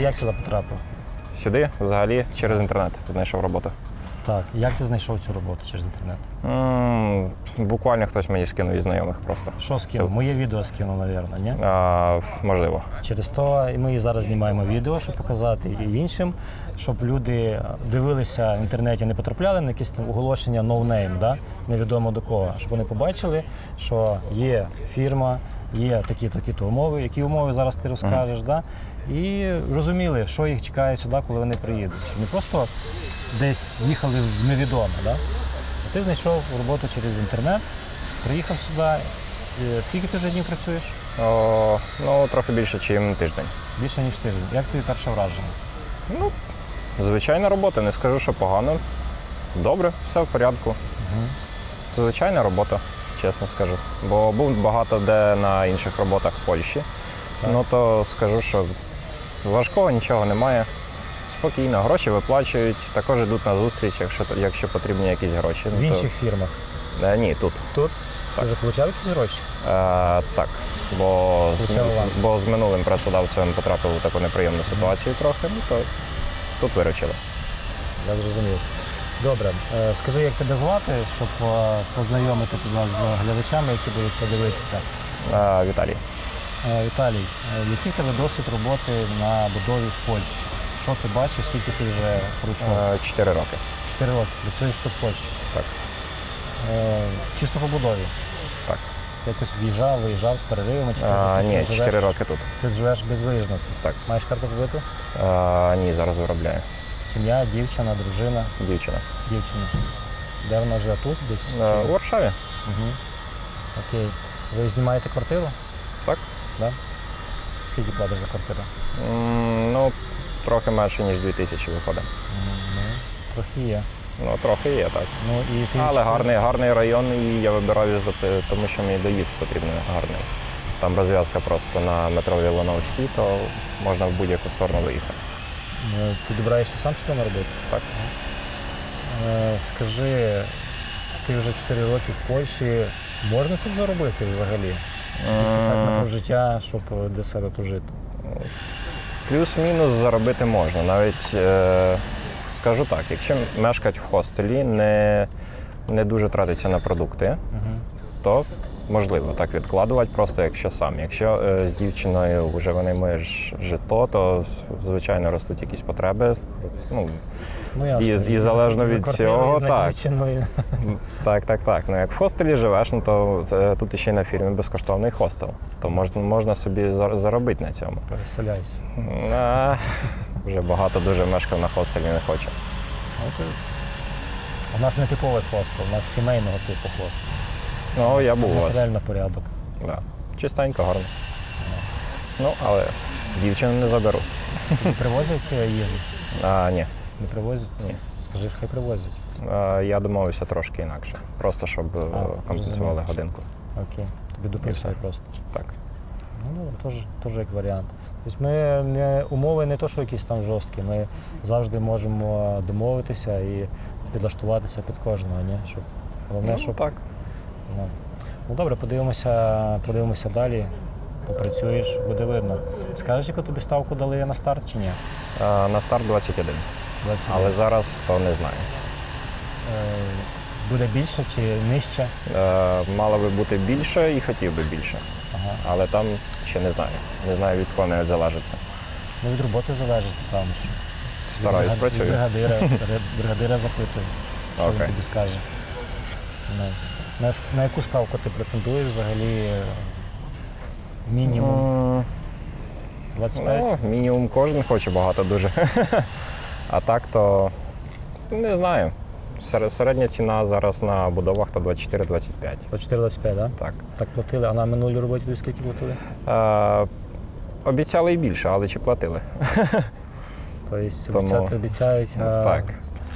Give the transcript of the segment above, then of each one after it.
ти як сюди потрапив? Сюди взагалі через інтернет знайшов роботу. Так, як ти знайшов цю роботу через інтернет? М, Буквально хтось мені скинув із знайомих просто. Що скинув? Сил- Моє відео скинув, мабуть, ні? А, можливо. Через то і ми зараз знімаємо відео, щоб показати і іншим, щоб люди дивилися в інтернеті, не потрапляли на якісь там оголошення no name, да? невідомо до кого, щоб вони побачили, що є фірма, є такі такі то умови, які умови зараз ти розкажеш, да? і розуміли, що їх чекає сюди, коли вони приїдуть. Не просто десь їхали в невідоме. Да? А ти знайшов роботу через інтернет, приїхав сюди. Скільки ти вже днів працюєш? О, ну, трохи більше, ніж тиждень. Більше ніж тиждень. Як тобі перше враження? Звичайна робота, не скажу, що погано. Добре, все в порядку. Звичайна робота, чесно скажу. Бо був багато де на інших роботах в Польщі. Ну то скажу, що важкого нічого немає. Спокійно, гроші виплачують, також йдуть на зустріч, якщо, якщо потрібні якісь гроші. В Ну, інших фірмах. Е, ні, тут. Тут? Ти вже отримав якісь гроші? Е, так. Бо з, бо з минулим працедавцем потрапив у таку неприємну ситуацію трохи, ну то тут виручили. Я зрозумів. Добре, Е, скажи, як тебе звати, щоб е, познайомити тебе з глядачами, які будуть це дивитися. Віталій. Е, Віталій, який тебе досвід роботи на будові в Польщі? Що ти бачиш, скільки ти вже пройшов? Чотири роки. Чотири роки. Працюєш тут в Польщі. Так. Чисто по будові. Так. Якось в'їжджав, виїжджав з переривами, чи А, ні, чотири роки тут. Ти живеш безвиїзно? Так. Маєш карту побиту? Ні, зараз виробляю. Сім'я, дівчина, дружина, Дівчина. дівчина. Де вона живе тут? Десь? Е, У Варшаві? Угу. Окей. Ви знімаєте квартиру? Так. Да? Скільки платиш за квартиру? М, Ну, трохи менше, ніж 2 тисячі виходить. Ну, трохи є. Ну, трохи є, так. Ну, і ти Але чи- гарний, гарний район, і я їздити, тому що мені доїзд потрібен гарний. Там розв'язка просто на метро Лілановській, то можна в будь-яку сторону виїхати. Ти добираєшся сам сюди на роботу? Так. Е, скажи, ти вже 4 роки в Польщі. Можна тут заробити взагалі? Так на М, прожиття, щоб для себе тут жити. Плюс-мінус заробити можна. Навіть е, скажу так, якщо мешкати в хостелі, не, не дуже тратиться на продукти, Угу. то можливо так відкладувати, просто якщо сам. Якщо е, з дівчиною вже вони миєш жито, то звичайно ростуть якісь потреби. Ну, Ну. І- і залежно від цього, так. так, так, так. Ну як в хостелі живеш, ну то е, тут ще й на фірмі безкоштовний хостел. То можна, можна собі заробити на цьому. Переселяйся. А, вже багато дуже мешкав на хостелі не хочу. Окей. У нас не типовий хостел, у нас сімейного типу хостел. Ну, я був у вас. реально порядок. Да. Чистенько, гарно. Ну, але дівчину не заберу. Тобі Привозять їжу? А, ні. Не привозять? Ні. Скажи, хай привозять. А, я домовився трошки інакше. Просто щоб е, А, компенсували годинку. Окей. Тобі дописують просто. Так. Ну, добре, теж, теж як варіант. Тобто ми не, умови не то, що якісь там жорсткі, ми завжди можемо домовитися і підлаштуватися під кожного, ні? Щоб, головне, Ну, щоб. так. Ну. ну добре, подивимося, подивимося далі. Попрацюєш, буде видно. Скажеш, яку тобі ставку дали на старт чи ні? А, на старт 21. 21. Але зараз то не знаю. Е, буде більше чи нижче? Е, мало би бути більше і хотів би більше. Ага. Але там ще не знаю. Не знаю від кого навіть залежить це. Ну, від роботи залежить, напевно. що. Стараюсь, Бригад- працюю. Бригадира, бри- бригадира запитую, що він Окей. тобі скаже. Ну. На, на яку ставку ти претендуєш взагалі? Мінімум 25? Ну, мінімум кожен хоче багато дуже. А так то не знаю. Середня ціна зараз на будовах то 24-25. 24-25, так? Так. Так платили, а на минулій роботі тобі скільки платили? Е, обіцяли і більше, але чи платили? Тобто обіцяють, обіцяють, а Так.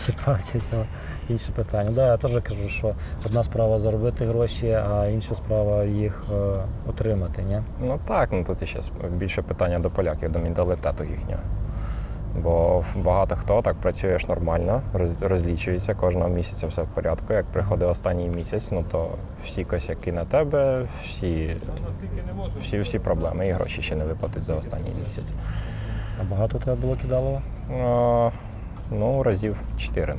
чи платять, то інше питання. Да, я теж кажу, що одна справа заробити гроші, а інша справа їх е, отримати. Ні? Ну так, ну тут ще більше питання до поляків, до менталітету їхнього. Бо багато хто так працюєш нормально, розлічується кожного місяця все в порядку. Як приходить останній місяць, ну то всі косяки на тебе, всі, всі, всі проблеми і гроші ще не виплатить за останній місяць. А багато тебе було кидалово? Ну, разів чотири.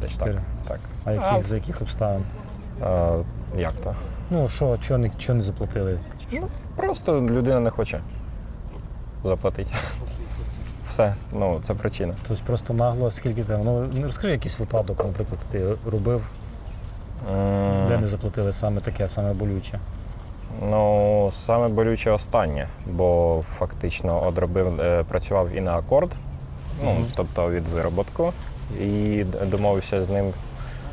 Десь так. так. А яких, за яких обставин? Е, як то? Ну, що, чого не, чого не заплатили? Чи що? Просто людина не хоче заплатити. Все, ну це причина. Тобто просто нагло, скільки там. Ну, ну, розкажи якийсь випадок, наприклад, ти робив, М, де не заплатили саме таке, саме болюче. Ну, саме болюче останнє, бо фактично одробив, е, працював і на акорд, ну, тобто від вироботку, і домовився з ним,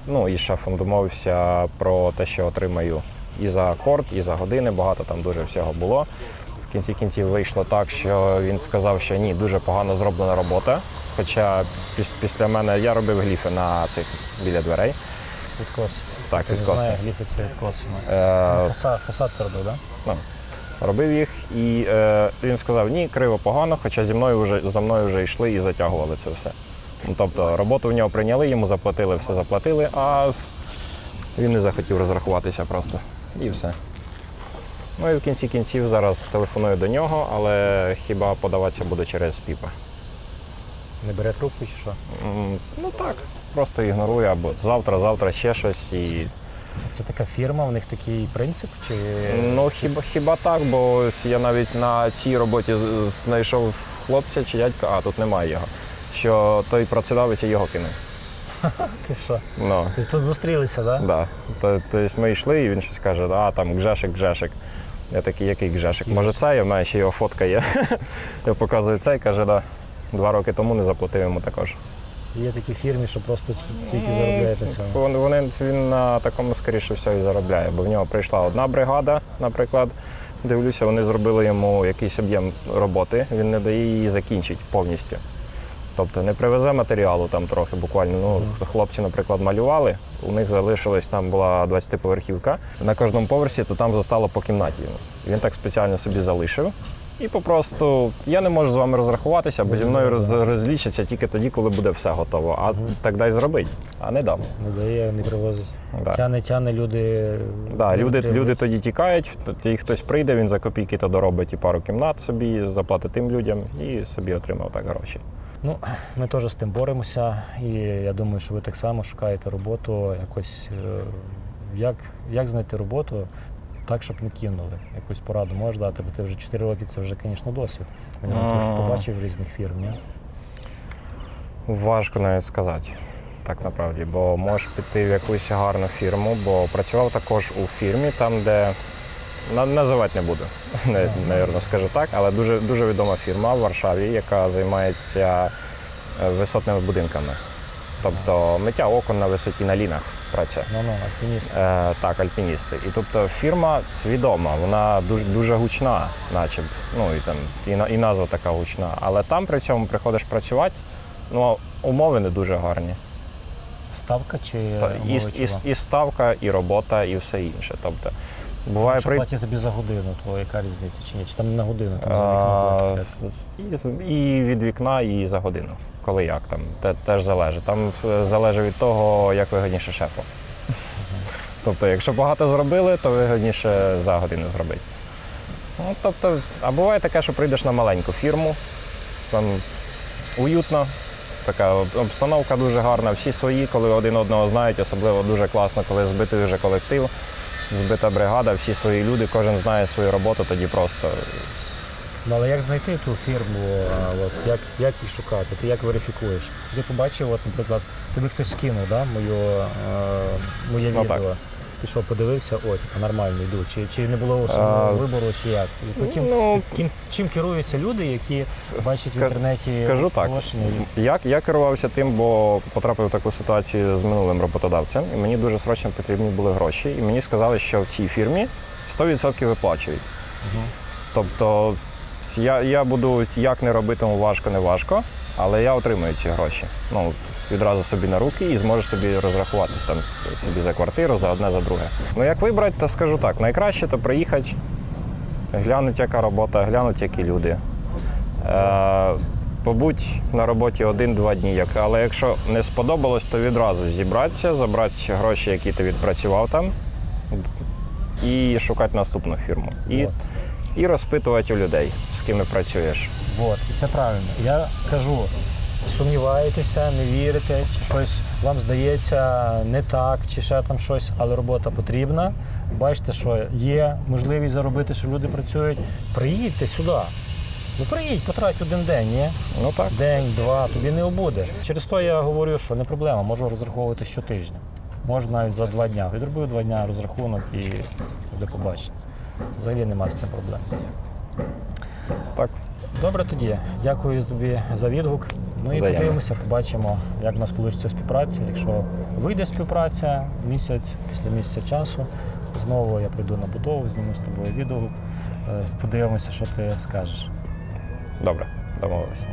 ну і з шефом домовився про те, що отримаю і за акорд, і за години. Багато там дуже всього було. В кінці кінців вийшло так, що він сказав, що ні, дуже погано зроблена робота. Хоча піс- після мене я робив гліфи на цих біля дверей. Відкос. Так, відкоси. знає, гліфи це відкоси. ну. Е, Фасад, фасад робив, так? Да? Ну, робив їх, і е, він сказав, ні, криво погано, хоча зі мною вже за мною вже йшли і затягували це все. Ну, тобто роботу в нього прийняли, йому заплатили, все заплатили, а він не захотів розрахуватися просто. І все. Ну і в кінці кінців зараз телефоную до нього, але хіба подаватися буде через піпа. Не бере трубку чи що? М, Ну так, просто ігнорую, або завтра, завтра ще щось. І... Це така фірма, в них такий принцип? Чи Ну хіба хіба так, бо я навіть на цій роботі з- з- знайшов хлопця чи дядька, а тут немає його. Що той працедавець і його кинув. ти що? Ну, Тобто тут зустрілися, так? Да? да. То- Тобто ми йшли, і він щось каже, а там гжешик, гжешик. Я такий, який гжешик? Може це, в мене ще його фотка є. Я показую це і каже, да. Два роки тому не заплатив йому також. Є такі фірми, що просто тільки заробляють на цьому. Вони, він на такому, скоріше всього, і заробляє, бо в нього прийшла одна бригада, наприклад. Дивлюся, вони зробили йому якийсь об'єм роботи, він не дає її закінчити повністю. Тобто не привезе матеріалу там трохи буквально. Ну, хлопці, наприклад, малювали, у них залишилось, там була 20-поверхівка. На кожному поверсі, то там застало по кімнаті. Він так спеціально собі залишив. І попросту я не можу з вами розрахуватися, бо зі мною роз, розлічаться тільки тоді, коли буде все готово. А так дай зробить, а не дам. Не дає, не привозить. Да. Тяне, тяне, люди. Да, люди, люди тоді тікають, тоді хтось прийде, він за копійки то доробить і пару кімнат собі, заплатить тим людям і собі отримав так гроші. Ну, ми теж з тим боремося, і я думаю, що ви так само шукаєте роботу якось. е, Як, як знайти роботу так, щоб не кинули? Якусь пораду можеш дати, бо ти вже 4 роки це вже, звісно, досвід. Я трохи побачив різних фірм, ні? Важко навіть сказати. Так направді, бо можеш піти в якусь гарну фірму, бо працював також у фірмі, там, де називати не буду, навірно, скажу так, але дуже, дуже відома фірма в Варшаві, яка займається е, висотними будинками. Тобто миття окон на висоті на лінах праця. Ну ну, альпініст. Е, так, альпіністи. І тобто фірма відома, вона дуже, дуже гучна, начеб. Ну і там і, і назва така гучна. Але там при цьому приходиш працювати, ну умови не дуже гарні. Ставка чи Та, і, умови і, і ставка, і робота, і все інше. Тобто, буває при платять тобі за годину, то яка різниця? Чи ні? Чи там не на годину, там за вікно платять? і від вікна, і за годину. Коли як там, те, теж залежить. Там е, залежить від того, як вигідніше шефу. Тобто, якщо багато зробили, то вигідніше за годину зробити. Ну, тобто, а буває таке, що прийдеш на маленьку фірму, там уютно, така об- обстановка дуже гарна, всі свої, коли один одного знають, особливо дуже класно, коли збитий вже колектив, збита бригада, всі свої люди, кожен знає свою роботу, тоді просто Ну, але як знайти ту фірму, а, от, як, як її шукати, ти як верифікуєш? Ти побачив, от, наприклад, тобі хтось скинув да, моє, е, моє Ну, відео. так. Що, подивився, типу, нормально йду. Чи, чи не було А, вибору, чи як? Яким, ну, ким, чим керуються люди, які бачать в інтернеті скажу так. оголошення? Я, я керувався тим, бо потрапив в таку ситуацію з минулим роботодавцем, і мені дуже срочно потрібні були гроші. І мені сказали, що в цій фірмі 100% виплачують. Тобто я, я буду як не робитиму важко, не важко, але я отримую ці гроші. Ну, відразу собі на руки і зможеш собі розрахувати там собі за квартиру, за одне, за друге. Ну як вибрати, то скажу так: найкраще то приїхати, глянути, яка робота, глянути, які люди. Е, побудь на роботі один-два дні. Як, але якщо не сподобалось, то відразу зібратися, забрати гроші, які ти відпрацював там, і шукати наступну фірму. І, і розпитувати у людей, з ким працюєш. От, і це правильно. Я кажу, сумніваєтеся, не вірите, чи щось вам здається не так, чи ще там щось, але робота потрібна. Бачите, що є можливість заробити, що люди працюють. Приїдьте сюди. Ну приїдь, потрать один день, ні? Ну так. День, два, тобі не обуде. Через то я говорю, що не проблема, можу розраховувати щотижня. Можна навіть за два дня. Відробив два дня розрахунок і буде побачення. Взагалі немає з цим проблем. Так. Добре тоді. Дякую тобі за відгук. Ну і Взаємно. подивимося, побачимо, як в нас вийде співпраця. Якщо вийде співпраця місяць після місяця часу, знову я прийду на будову, зніму з тобою відео, е, подивимося, що ти скажеш. Добре, домовилися.